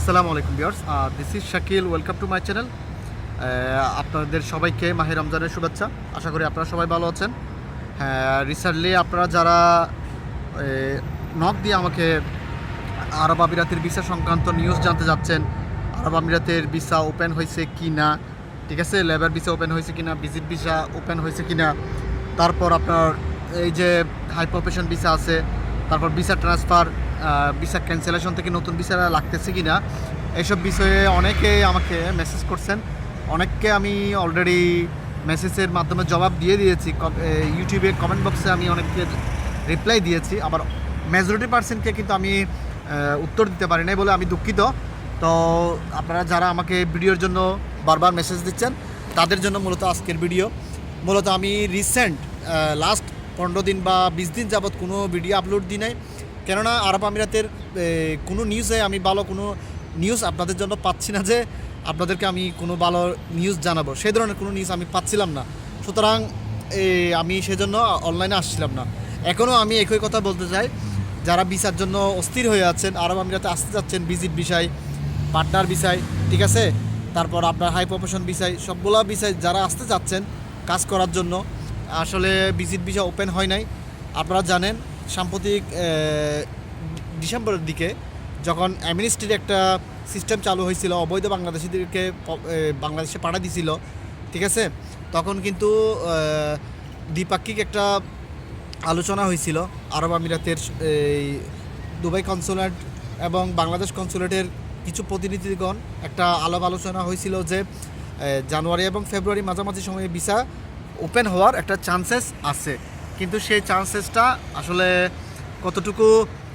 আসসালামু আলাইকুম viewers this is Shakil welcome to my channel আপনাদের সবাইকে মাহে রমজানের শুভেচ্ছা। আশা করি আপনারা সবাই ভালো আছেন। হ্যাঁ রিসেন্টলি আপনারা যারা নক দিয়ে আমাকে আরব আমিরাতের ভিসা সংক্রান্ত নিউজ জানতে যাচ্ছেন, আরব আমিরাতের ভিসা ওপেন হয়েছে কি না ঠিক আছে? লেবার ভিসা ওপেন হয়েছে কি না ভিজিট ভিসা ওপেন হয়েছে কি না তারপর আপনার এই যে হাই প্রফেশন ভিসা আছে, তারপর ভিসা ট্রান্সফার ভিসা ক্যান্সেলেশন থেকে নতুন ভিসা লাগতেছে কি না এইসব বিষয়ে অনেকে আমাকে মেসেজ করছেন। অনেককে আমি অলরেডি মেসেজের মাধ্যমে জবাব দিয়ে দিয়েছি। ইউটিউবে কমেন্ট বক্সে আমি অনেককে রিপ্লাই দিয়েছি, আবার মেজরিটি পার্সেন্টকে কিন্তু আমি উত্তর দিতে পারি নাই বলে আমি দুঃখিত। তো আপনারা যারা আমাকে ভিডিওর জন্য বারবার মেসেজ দিচ্ছেন, তাদের জন্য মূলত আজকের ভিডিও। মূলত আমি রিসেন্ট লাস্ট পনেরো দিন বা বিশ দিন যাবৎ কোনো ভিডিও আপলোড দিই নাই। কেননা আরব আমিরাতের কোনো নিউজে আমি ভালো কোনো নিউজ আপনাদের জন্য পাচ্ছি না যে আপনাদেরকে আমি কোনো ভালো নিউজ জানাব। সেই ধরনের কোনো নিউজ আমি পাচ্ছিলাম না। সুতরাং আমি সেজন্য অনলাইনে আসছিলাম না। এখনও আমি একই কথা বলতে চাই, যারা ভিসার জন্য অস্থির হয়ে আছেন, আরব আমিরাতে আসতে যাচ্ছেন ভিজিট বিষয় পার্টনার বিষয়, ঠিক আছে? তারপর আপনার হাই প্রফেশন বিষয়, সবগুলো বিষয় যারা আসতে যাচ্ছেন কাজ করার জন্য, আসলে ভিজিট ভিসা ওপেন হয় নাই। আপনারা জানেন সাম্প্রতিক ডিসেম্বরের দিকে যখন অ্যামিনিস্ট্রির একটা সিস্টেম চালু হয়েছিল, অবৈধ বাংলাদেশিদেরকে বাংলাদেশে পাঠা দিছিল, ঠিক আছে? তখন কিন্তু দ্বিপাক্ষিক একটা আলোচনা হয়েছিল, আরব আমিরাতের এই দুবাই কনসুলেট এবং বাংলাদেশ কনসুলেটের কিছু প্রতিনিধিগণ একটা আলাপ আলোচনা হয়েছিল যে জানুয়ারি এবং ফেব্রুয়ারি মাঝামাঝি সময়ে ভিসা ওপেন হওয়ার একটা চান্সেস আছে। কিন্তু সেই চান্সেসটা আসলে কতটুকু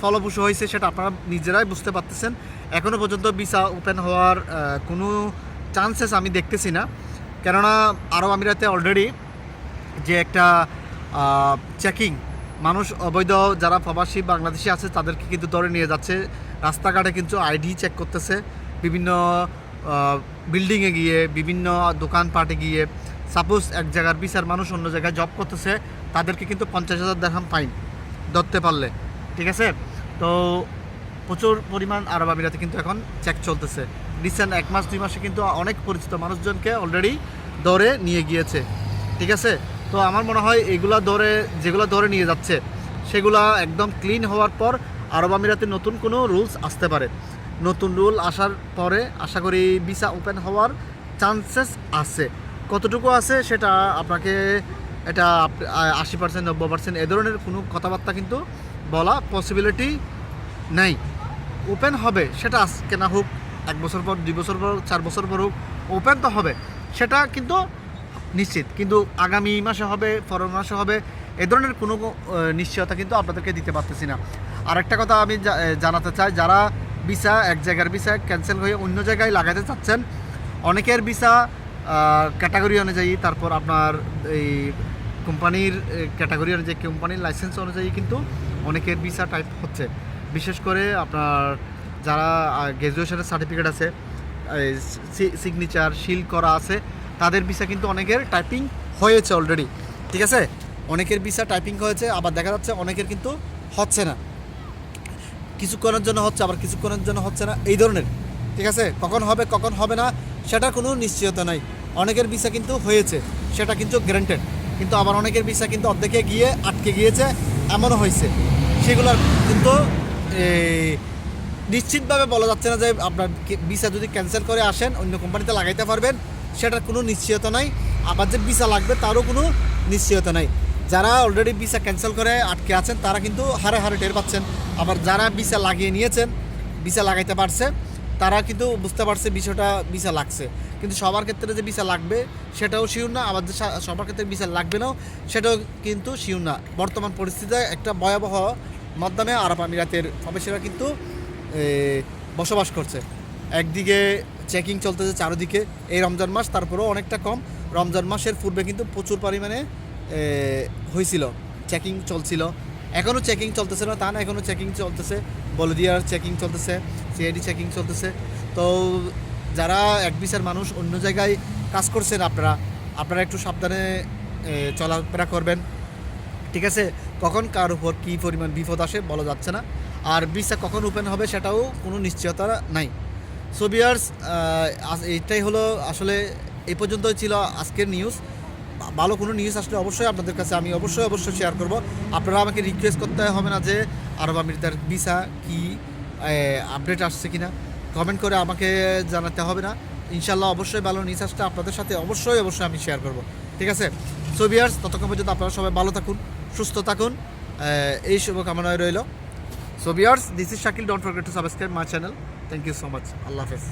ফলপ্রসূ হয়েছে সেটা আপনারা নিজেরাই বুঝতে পারতেছেন। এখনও পর্যন্ত ভিসা ওপেন হওয়ার কোনো চান্সেস আমি দেখতেছি না। কেননা আরব আমিরাতে অলরেডি যে একটা চেকিং মানুষ অবৈধ যারা প্রবাসী বাংলাদেশি আছে তাদেরকে কিন্তু ধরে নিয়ে যাচ্ছে। রাস্তাঘাটে কিন্তু আইডি চেক করতেছে। বিভিন্ন বিল্ডিংয়ে গিয়ে, বিভিন্ন দোকানপাটে গিয়ে সাপোজ এক জায়গার বিচার মানুষ অন্য জায়গায় জব করতেছে তাদেরকে কিন্তু পঞ্চাশ হাজার দেখাম ফাইন, ধরতে পারলে। ঠিক আছে? তো প্রচুর পরিমাণ আরব আমিরাতে কিন্তু এখন চেক চলতেছে। রিসেন্ট এক মাস, দুই মাসে কিন্তু অনেক পরিচিত মানুষজনকে অলরেডি দৌড়ে নিয়ে গিয়েছে। ঠিক আছে? তো আমার মনে হয় এগুলা দৌড়ে যেগুলো দৌড়ে নিয়ে যাচ্ছে, সেগুলা একদম ক্লিন হওয়ার পর আরব আমিরাতে নতুন কোনো রুলস আসতে পারে। নতুন রুল আসার পরে আশা করি ভিসা ওপেন হওয়ার চান্সেস আছে। কতটুকু আছে সেটা আপনাকে এটা আশি পার্সেন্ট নব্বই পার্সেন্ট এ ধরনের কোনো কথাবার্তা কিন্তু বলা পসিবিলিটি নেই। ওপেন হবে, সেটা আজকে না হোক, এক বছর পর, দুই বছর পর, চার বছর পর হোক ওপেন তো হবে। সেটা কিন্তু নিশ্চিত। কিন্তু আগামী মাসে হবে, পরের মাসে হবে, এ ধরনের কোনো নিশ্চয়তা কিন্তু আপনাদেরকে দিতে পারতেছি না। আর একটা কথা আমি জানাতে চাই, যারা ভিসা, এক জায়গার ভিসা ক্যান্সেল হয়ে অন্য জায়গায় লাগাতে চাচ্ছেন, অনেকের ভিসা ক্যাটাগরি অনুযায়ী তারপর আপনার এই কোম্পানির ক্যাটাগরি অনুযায়ী কোম্পানির লাইসেন্স অনুযায়ী কিন্তু অনেকের ভিসা টাইপ হচ্ছে। বিশেষ করে আপনার যারা গ্র্যাজুয়েশনের সার্টিফিকেট আছে সিগনেচার শিল করা আছে, তাদের ভিসা কিন্তু অনেকের টাইপিং হয়েছে অলরেডি ঠিক আছে? অনেকের ভিসা টাইপিং হয়েছে, আবার দেখা যাচ্ছে অনেকের কিন্তু হচ্ছে না। কিছুক্ষণের জন্য হচ্ছে, আবার কিছুক্ষণের জন্য হচ্ছে না, এই ধরনের, ঠিক আছে? কখন হবে কখন হবে না, সেটার কোনো নিশ্চয়তা নাই। অনেকের ভিসা কিন্তু হয়েছে, সেটা কিন্তু গ্যারান্টেড কিন্তু আবার অনেকের ভিসা কিন্তু অর্ধেকে গিয়ে আটকে গিয়েছে, এমনও হয়েছে। সেগুলোর কিন্তু নিশ্চিতভাবে বলা যাচ্ছে না যে আপনার ভিসা যদি ক্যান্সেল করে আসেন, অন্য কোম্পানিতে লাগাইতে পারবেন, সেটার কোনো নিশ্চয়তা নাই। আবার যে ভিসা লাগবে, তারও কোনো নিশ্চয়তা নাই। যারা অলরেডি ভিসা ক্যান্সেল করে আটকে আছেন, তারা কিন্তু হারে হারে টের পাচ্ছেন। আবার যারা ভিসা লাগিয়ে নিয়েছেন, ভিসা লাগাইতে পারছে তারা কিন্তু বুঝতে পারছে বিষয়টা ভিসা লাগছে। কিন্তু সবার ক্ষেত্রে যে ভিসা লাগবে, সেটাও শিওর না। আবার সবার ক্ষেত্রে ভিসা লাগবে না, সেটাও কিন্তু শিওর না। বর্তমান পরিস্থিতিতে একটা ভয়াবহ মাধ্যমে আরব আমিরাতের প্রবাসীরা কিন্তু বসবাস করছে। একদিকে চেকিং চলতেছে চারদিকে, এই রমজান মাস, তারপরেও অনেকটা কম। রমজান মাসের পূর্বে কিন্তু প্রচুর পরিমাণে হয়েছিল। চেকিং চলছিল। এখনও চেকিং চলতেছে না, তা না এখনও চেকিং চলতেছে। বলদিয়ার চেকিং চলতেছে সিআইডি চেকিং চলতেছে। তো যারা এক বিশের মানুষ অন্য জায়গায় কাজ করছেন আপনারা আপনারা একটু সাবধানে চলাফেরা করবেন। ঠিক আছে? কখন কার উপর কী পরিমাণ বিপদ আসে বলা যাচ্ছে না। আর ভিসা কখন ওপেন হবে সেটাও কোনো নিশ্চয়তা নাই। সো বিয়ার্স এইটাই হলো আসলে, এই পর্যন্তই ছিল আজকের নিউজ ভালো কোনো নিউজ আসলে অবশ্যই আপনাদের কাছে আমি অবশ্যই অবশ্যই শেয়ার করব। আপনারা আমাকে রিকোয়েস্ট করতে হবে না যে আরব আমিরাতের ভিসা কি আপডেট আসছে কিনা। কমেন্ট করে আমাকে জানাতে হবে না। ইনশাল্লাহ অবশ্যই ভালো নিউজ আসলে আপনাদের সাথে অবশ্যই অবশ্যই আমি শেয়ার করব। ঠিক আছে? সো বিয়ার্স ততক্ষণ পর্যন্ত আপনারা সবাই ভালো থাকুন, সুস্থ থাকুন। এই শুভকামনায় রইল। So viewers this is Shakil don't forget to subscribe my channel thank you so much আল্লাহ হাফেজ।